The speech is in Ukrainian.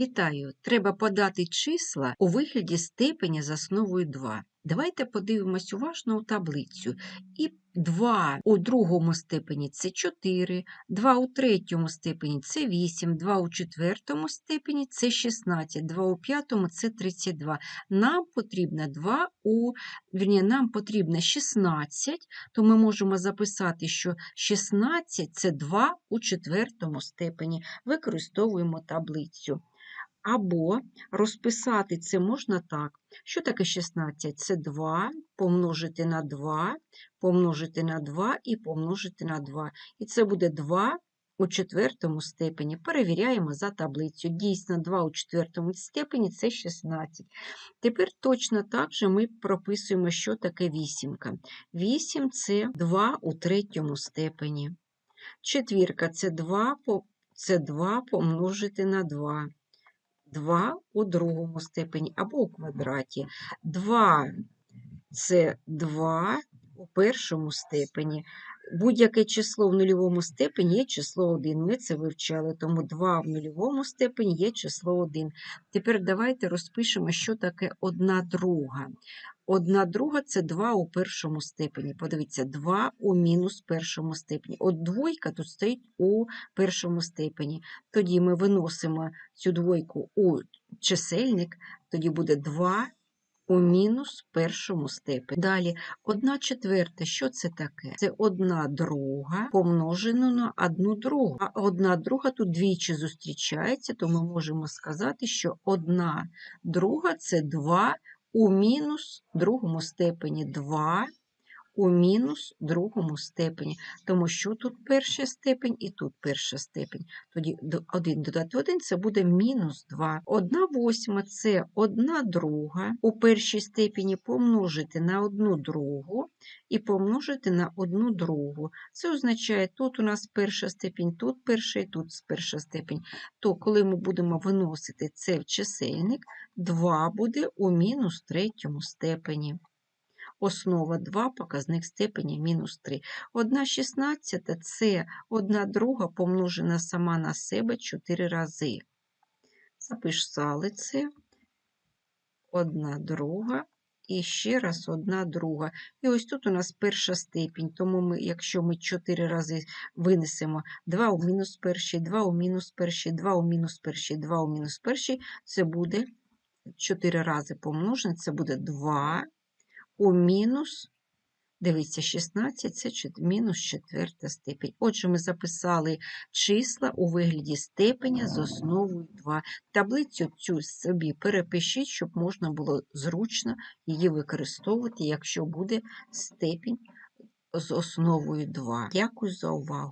Вітаю! Треба подати числа у вигляді степеня з основою 2. Давайте подивимось уважно у таблицю. І 2 у другому степені це 4, 2 у третьому степені це 8, 2 у четвертому степені це 16, 2 у п'ятому це 32. Нам потрібно 2 у, вірні, нам потрібно 16, то ми можемо записати, що 16 це 2 у четвертому степені. Використовуємо таблицю. Або розписати це можна так. Що таке 16? Це 2 помножити на 2, помножити на 2 і помножити на 2. І це буде 2 у четвертому степені. Перевіряємо за таблицю. Дійсно, 2 у четвертому степені це 16. Тепер точно так же ми прописуємо, що таке вісімка. 8 це 2 у третьому степені. Четвірка це 2, це 2 помножити на 2. 2 у другому степені або у квадраті. 2 це 2 у першому степені. Будь-яке число в нульовому степені є число 1. Ми це вивчали, тому 2 в нульовому степені є число 1. Тепер давайте розпишемо, що таке 1 друга. 1 друга це 2 у першому степені. Подивіться, 2 у мінус першому степені. От двойка тут стоїть у першому степені. Тоді ми виносимо цю двойку у чисельник, тоді буде 2 у мінус першому степені. Далі, 1 четверта, що це таке? Це 1 друга помножено на 1 другу. А 1 друга тут двічі зустрічається, то ми можемо сказати, що 1 друга це 2 у мінус другому степені 2 у мінус другому степені, тому що тут перша степень і тут перша степень. Тоді 1 додати 1 це буде мінус 2. 1 восьма це 1 друга у першій степені помножити на 1 другу і помножити на 1 другу. Це означає, тут у нас перша степень, тут перша і тут перша степень. То коли ми будемо виносити це в чисельник, 2 буде у мінус третьому степені. Основа 2, показник степені мінус 3. 1 шістнадцята – це 1 друга помножена сама на себе 4 рази. Записали це. 1 друга і ще раз 1 друга. І ось тут у нас перша степінь, тому ми, якщо ми 4 рази винесемо 2 у мінус перший, 2 у мінус перший, 2 у мінус перший, 2 у мінус перший, це буде 4 рази помножене, це буде 2 у мінус, дивіться, 16 це мінус четверта степень. Отже, ми записали числа у вигляді степеня з основою 2. Таблицю цю собі перепишіть, щоб можна було зручно її використовувати, якщо буде степінь з основою 2. Дякую за увагу.